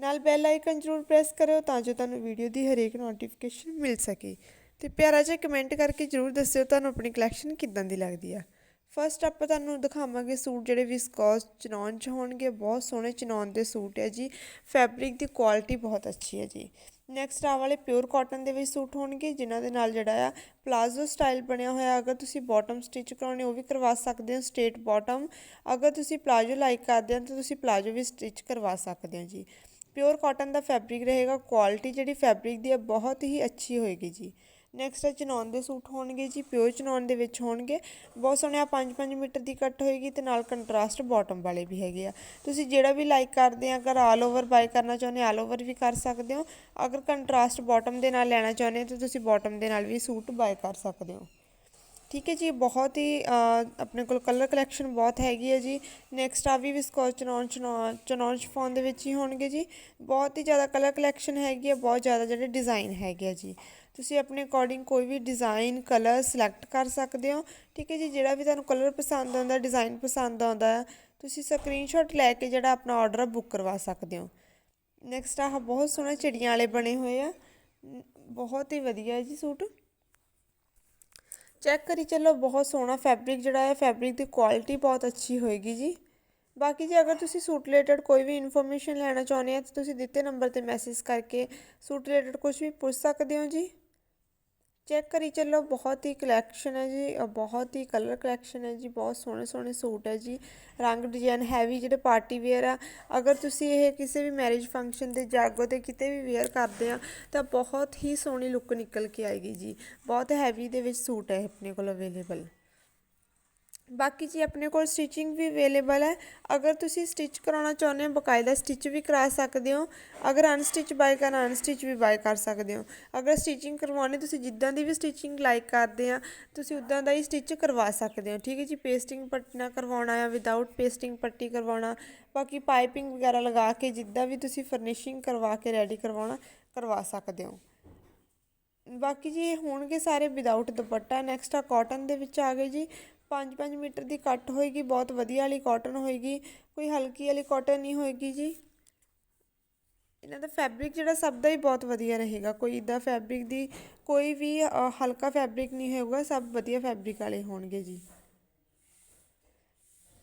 ਨਾਲ bell icon ਜ਼ਰੂਰ press ਕਰਿਓ ਤਾਂ ਜੋ ਤੁਹਾਨੂੰ ਵੀਡੀਓ ਦੀ ਹਰੇਕ ਨੋਟੀਫਿਕੇਸ਼ਨ ਮਿਲ ਸਕੇ। ਤੇ ਪਿਆਰਾ ਜਿਹਾ ਕਮੈਂਟ ਕਰਕੇ ਜ਼ਰੂਰ ਦੱਸਿਓ ਤੁਹਾਨੂੰ ਆਪਣੀ ਕਲੈਕਸ਼ਨ ਕਿੱਦਾਂ ਦੀ ਲੱਗਦੀ ਆ। ਫਸਟ ਆਪਾਂ ਤੁਹਾਨੂੰ ਦਿਖਾਵਾਂਗੇ ਸੂਟ ਜਿਹੜੇ ਵਿਸਕੋਸ ਚਨੌਨ ਚ ਹੋਣਗੇ। ਬਹੁਤ ਸੋਹਣੇ ਚਨੌਨ ਦੇ ਸੂਟ ਹੈ ਜੀ। ਫੈਬਰਿਕ ਦੀ ਕੁਆਲਿਟੀ ਬਹੁਤ ਅੱਛੀ ਹੈ ਜੀ। ਨੈਕਸਟ ਆ ਵਾਲੇ ਪਿਓਰ ਕਾਟਨ ਦੇ ਵਿੱਚ ਸੂਟ ਹੋਣਗੇ, ਜਿਨ੍ਹਾਂ ਦੇ ਨਾਲ ਜਿਹੜਾ ਆ ਪਲਾਜ਼ੋ ਸਟਾਈਲ ਬਣਿਆ ਹੋਇਆ। ਅਗਰ ਤੁਸੀਂ ਬਾਟਮ ਸਟਿਚ ਕਰਾਉਣੇ, ਉਹ ਵੀ ਕਰਵਾ ਸਕਦੇ ਹੋ ਸਟੇਟ ਬਾਟਮ ਅਗਰ ਤੁਸੀਂ ਪਲਾਜ਼ੋ ਲਾਈਕ ਕਰਦੇ ਹੋ, ਤਾਂ ਤੁਸੀਂ ਪਲਾਜ਼ੋ ਵੀ ਸਟਿਚ ਕਰਵਾ ਸਕਦੇ ਹੋ ਜੀ। ਪਿਓਰ ਕਾਟਨ ਦਾ ਫੈਬਰਿਕ ਰਹੇਗਾ ਕੁਆਲਿਟੀ ਜਿਹੜੀ ਫੈਬਰਿਕ ਦੀ ਹੈ, ਬਹੁਤ ਹੀ ਅੱਛੀ ਹੋਏਗੀ ਜੀ। ਨੈਕਸਟ ਹੈ ਚਨੌਨ ਦੇ ਸੂਟ ਹੋਣਗੇ ਜੀ ਪਿਓਰ ਚਨੌਨ ਦੇ ਵਿੱਚ ਹੋਣਗੇ। ਬਹੁਤ ਸੋਹਣੇ ਆ 5-5 ਮੀਟਰ ਦੀ ਕੱਟ ਹੋਏਗੀ ਤੇ ਨਾਲ ਕੰਟਰਾਸਟ ਬਾਟਮ ਵਾਲੇ ਵੀ ਹੈਗੇ ਆ। ਤੁਸੀਂ ਜਿਹੜਾ ਵੀ ਲਾਈਕ ਕਰਦੇ ਆ, ਅਗਰ ਆਲ ਓਵਰ ਬਾਈ ਕਰਨਾ ਚਾਹੁੰਦੇ ਆਲ ਓਵਰ ਵੀ ਕਰ ਸਕਦੇ ਹੋ। ਅਗਰ ਕੰਟਰਾਸਟ ਬਾਟਮ ਦੇ ਨਾਲ ਲੈਣਾ ਚਾਹੁੰਦੇ ਹੋ, ਤਾਂ ਤੁਸੀਂ ਬਾਟਮ ਦੇ ਨਾਲ ਵੀ ਸੂਟ ਬਾਈ ਕਰ ਸਕਦੇ ਹੋ। ਠੀਕ ਹੈ ਜੀ, ਬਹੁਤ ਹੀ ਆਪਣੇ ਕੋਲ ਕਲਰ ਕਲੈਕਸ਼ਨ ਬਹੁਤ ਹੈਗੀ ਹੈ ਜੀ। ਨੈਕਸਟ ਆ ਵੀ ਵਿਸਕੋਸ ਚਨੌਨ ਚਨੌਨ ਸ਼ਫੋਨ ਦੇ ਵਿੱਚ ਹੀ ਹੋਣਗੇ ਜੀ। ਬਹੁਤ ਹੀ ਜ਼ਿਆਦਾ ਕਲਰ ਕਲੈਕਸ਼ਨ ਹੈਗੀ ਹੈ, ਬਹੁਤ ਜ਼ਿਆਦਾ ਜਿਹੜੇ ਡਿਜ਼ਾਈਨ ਹੈਗੇ ਆ ਜੀ। ਤੁਸੀਂ ਆਪਣੇ ਅਕੋਰਡਿੰਗ ਕੋਈ ਵੀ ਡਿਜ਼ਾਈਨ ਕਲਰ ਸਿਲੈਕਟ ਕਰ ਸਕਦੇ ਹੋ। ਠੀਕ ਹੈ ਜੀ, ਜਿਹੜਾ ਵੀ ਤੁਹਾਨੂੰ ਕਲਰ ਪਸੰਦ ਆਉਂਦਾ ਡਿਜ਼ਾਈਨ ਪਸੰਦ ਆਉਂਦਾ, ਤੁਸੀਂ ਸਕਰੀਨਸ਼ਾਟ ਲੈ ਕੇ ਜਿਹੜਾ ਆਪਣਾ ਆਰਡਰ ਬੁੱਕ ਕਰਵਾ ਸਕਦੇ ਹੋ। ਨੈਕਸਟ ਆਹ ਬਹੁਤ ਸੋਹਣੇ ਚਿੜੀਆਂ ਵਾਲੇ ਬਣੇ ਹੋਏ ਆ। ਬਹੁਤ ਹੀ ਵਧੀਆ ਜੀ ਸੂਟ। ਚੈੱਕ ਕਰੀ ਚੱਲੋ, ਬਹੁਤ ਸੋਹਣਾ ਫੈਬਰਿਕ ਜਿਹੜਾ ਹੈ ਫੈਬਰਿਕ ਦੀ ਕੁਆਲਿਟੀ ਬਹੁਤ ਅੱਛੀ ਹੋਏਗੀ ਜੀ। ਬਾਕੀ ਜੇ ਅਗਰ ਤੁਸੀਂ ਸੂਟ ਰਿਲੇਟਡ ਕੋਈ ਵੀ ਇਨਫੋਰਮੇਸ਼ਨ ਲੈਣਾ ਚਾਹੁੰਦੇ ਆ, ਤਾਂ ਤੁਸੀਂ ਦਿੱਤੇ ਨੰਬਰ ਤੇ ਮੈਸੇਜ ਕਰਕੇ ਸੂਟ ਰਿਲੇਟਡ ਕੁਝ ਵੀ ਪੁੱਛ ਸਕਦੇ ਹੋ ਜੀ। ਚੈੱਕ ਕਰੀ ਚੱਲੋ, ਬਹੁਤ ਹੀ ਕਲੈਕਸ਼ਨ ਹੈ ਜੀ ਬਹੁਤ ਹੀ ਕਲਰ ਕਲੈਕਸ਼ਨ ਹੈ ਜੀ, ਬਹੁਤ ਸੋਹਣੇ ਸੋਹਣੇ ਸੂਟ ਹੈ ਜੀ, ਰੰਗ ਡਿਜ਼ਾਈਨ ਹੈਵੀ ਜਿਹੜੇ ਪਾਰਟੀ ਵੇਅਰ ਆ, ਅਗਰ ਤੁਸੀਂ ਇਹ ਕਿਸੇ ਵੀ ਮੈਰਿਜ ਫੰਕਸ਼ਨ ਤੇ ਜਾਗੋ ਤੇ ਕਿਤੇ ਵੀ ਵੇਅਰ ਕਰਦੇ ਆ, ਤਾਂ ਬਹੁਤ ਹੀ ਸੋਹਣੀ ਲੁੱਕ ਨਿਕਲ ਕੇ ਆਏਗੀ ਜੀ, ਬਹੁਤ ਹੈਵੀ ਦੇ ਵਿੱਚ ਸੂਟ ਹੈ ਆਪਣੇ ਕੋਲ ਅਵੇਲੇਬਲ ਬਾਕੀ ਜੀ ਆਪਣੇ ਕੋਲ ਸਟਿਚਿੰਗ ਵੀ ਅਵੇਲੇਬਲ ਹੈ। ਅਗਰ ਤੁਸੀਂ ਸਟਿਚ ਕਰਾਉਣਾ ਚਾਹੁੰਦੇ ਹੋ, ਬਕਾਇਦਾ ਸਟਿਚ ਵੀ ਕਰਾ ਸਕਦੇ ਹੋ। ਅਗਰ ਅਨਸਟਿਚ ਬਾਈ ਕਰਨਾ ਅਨਸਟਿਚ ਵੀ ਬਾਈ ਕਰ ਸਕਦੇ ਹੋ। ਅਗਰ ਸਟਿਚਿੰਗ ਕਰਵਾਉਣੀ, ਤੁਸੀਂ ਜਿੱਦਾਂ ਦੀ ਵੀ ਸਟਿਚਿੰਗ ਲਾਈਕ ਕਰਦੇ ਆ, ਤੁਸੀਂ ਉਦਾਂ ਦਾ ਹੀ ਸਟਿਚ ਕਰਵਾ ਸਕਦੇ ਹੋ। ਠੀਕ ਹੈ ਜੀ ਪੇਸਟਿੰਗ ਪੱਟਣਾ ਕਰਵਾਉਣਾ ਆ ਵਿਦਆਊਟ ਪੇਸਟਿੰਗ ਪੱਟੀ ਕਰਵਾਉਣਾ, ਬਾਕੀ ਪਾਈਪਿੰਗ ਵਗੈਰਾ ਲਗਾ ਕੇ, ਜਿੱਦਾਂ ਵੀ ਤੁਸੀਂ ਫਰਨਿਸ਼ਿੰਗ ਕਰਵਾ ਕੇ ਰੈਡੀ ਕਰਵਾਉਣਾ, ਕਰਵਾ ਸਕਦੇ ਹੋ। ਬਾਕੀ ਜੀ ਹੋਣਗੇ ਸਾਰੇ ਵਿਦਆਊਟ ਦੁਪੱਟਾ। ਨੈਕਸਟ ਆ ਕਾਟਨ ਦੇ ਵਿੱਚ ਆ ਗਏ ਜੀ। 5-5 ਮੀਟਰ ਦੀ ਕੱਟ ਹੋਏਗੀ, ਬਹੁਤ ਵਧੀਆ ਵਾਲੀ ਕਾਟਨ ਹੋਏਗੀ। ਕੋਈ ਹਲਕੀ ਵਾਲੀ ਕਾਟਨ ਨਹੀਂ ਹੋਏਗੀ ਜੀ। ਇਹਨਾਂ ਦਾ ਫੈਬਰਿਕ ਜਿਹੜਾ ਸਭ ਦਾ ਹੀ ਬਹੁਤ ਵਧੀਆ ਰਹੇਗਾ। ਕੋਈ ਇਦਾਂ ਫੈਬਰਿਕ ਦੀ ਕੋਈ ਵੀ ਹਲਕਾ ਫੈਬਰਿਕ ਨਹੀਂ ਹੋਊਗਾ ਸਭ ਵਧੀਆ ਫੈਬਰਿਕ ਵਾਲੇ ਹੋਣਗੇ ਜੀ।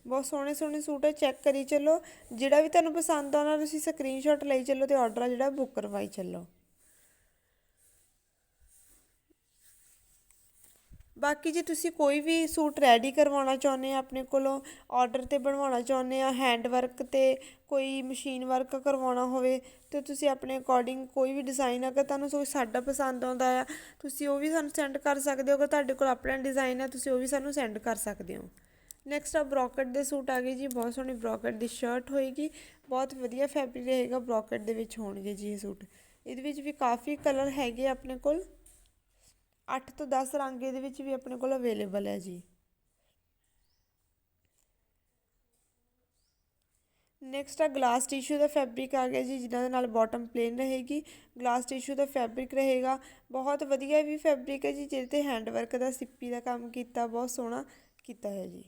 ਬਹੁਤ ਸੋਹਣੇ ਸੋਹਣੇ ਸੂਟ ਹੈ ਚੈੱਕ ਕਰੀ ਚੱਲੋ। ਜਿਹੜਾ ਵੀ ਤੁਹਾਨੂੰ ਪਸੰਦ ਆਉਣਾ, ਤੁਸੀਂ ਸਕਰੀਨਸ਼ਾਟ ਲਈ ਚੱਲੋ ਤੇ ਆਰਡਰ ਜਿਹੜਾ ਬੁੱਕ ਕਰਵਾਈ ਚੱਲੋ। ਬਾਕੀ ਜੇ ਤੁਸੀਂ ਕੋਈ ਵੀ ਸੂਟ ਰੈਡੀ ਕਰਵਾਉਣਾ ਚਾਹੁੰਦੇ ਆ, ਆਪਣੇ ਕੋਲੋਂ ਆਰਡਰ ਤੇ ਬਣਵਾਉਣਾ ਚਾਹੁੰਦੇ ਆ ਹੈਂਡ ਵਰਕ ਤੇ ਕੋਈ ਮਸ਼ੀਨ ਵਰਕ ਕਰਵਾਉਣਾ ਹੋਵੇ, ਤੇ ਤੁਸੀਂ ਆਪਣੇ ਅਕੋਰਡਿੰਗ ਕੋਈ ਵੀ ਡਿਜ਼ਾਈਨ ਅਗਰ ਤੁਹਾਨੂੰ ਕੋਈ ਸਾਡਾ ਪਸੰਦ ਆਉਂਦਾ ਆ, ਤੁਸੀਂ ਉਹ ਵੀ ਸਾਨੂੰ ਸੈਂਡ ਕਰ ਸਕਦੇ ਹੋ, ਅਗਰ ਤੁਹਾਡੇ ਕੋਲ ਆਪਣਾ ਡਿਜ਼ਾਈਨ ਆ, ਤੁਸੀਂ ਉਹ ਵੀ ਸਾਨੂੰ ਸੈਂਡ ਕਰ ਸਕਦੇ ਹੋ। ਨੈਕਸਟ ਆ ਬ੍ਰੋਕਟ ਦੇ ਸੂਟ ਆ ਗਏ ਜੀ, ਬਹੁਤ ਸੋਹਣੀ ਬ੍ਰੋਕਟ ਦੀ ਸ਼ਰਟ ਹੋਏਗੀ, ਬਹੁਤ ਵਧੀਆ ਫੈਬਰਿਕ ਰਹੇਗਾ ਬ੍ਰੋਕਟ ਦੇ ਵਿੱਚ ਹੋਣਗੇ ਜੀ ਇਹ ਸੂਟ। ਇਹਦੇ ਵਿੱਚ ਵੀ ਕਾਫੀ ਕਲਰ ਹੈਗੇ ਆਪਣੇ ਕੋਲ। 8 ਤੋਂ 10 ਰੰਗ ਇਹਦੇ ਵਿੱਚ ਵੀ ਆਪਣੇ ਕੋਲ ਅਵੇਲੇਬਲ ਹੈ ਜੀ। ਨੈਕਸਟ ਆ ਗਲਾਸ ਟਿਸ਼ੂ ਦਾ ਫੈਬਰਿਕ ਆ ਗਿਆ ਜੀ, ਜਿਨ੍ਹਾਂ ਦੇ ਨਾਲ ਬਾਟਮ ਪਲੇਨ ਰਹੇਗੀ। ਗਲਾਸ ਟਿਸ਼ੂ ਦਾ ਫੈਬਰਿਕ ਰਹੇਗਾ। ਬਹੁਤ ਵਧੀਆ ਵੀ ਫੈਬਰਿਕ ਹੈ ਜੀ, ਜਿਹਦੇ ਤੇ ਹੈਂਡ ਵਰਕ ਦਾ ਸਿੱਪੀ ਦਾ ਕੰਮ ਕੀਤਾ, ਬਹੁਤ ਸੋਹਣਾ ਕੀਤਾ ਹੈ ਜੀ।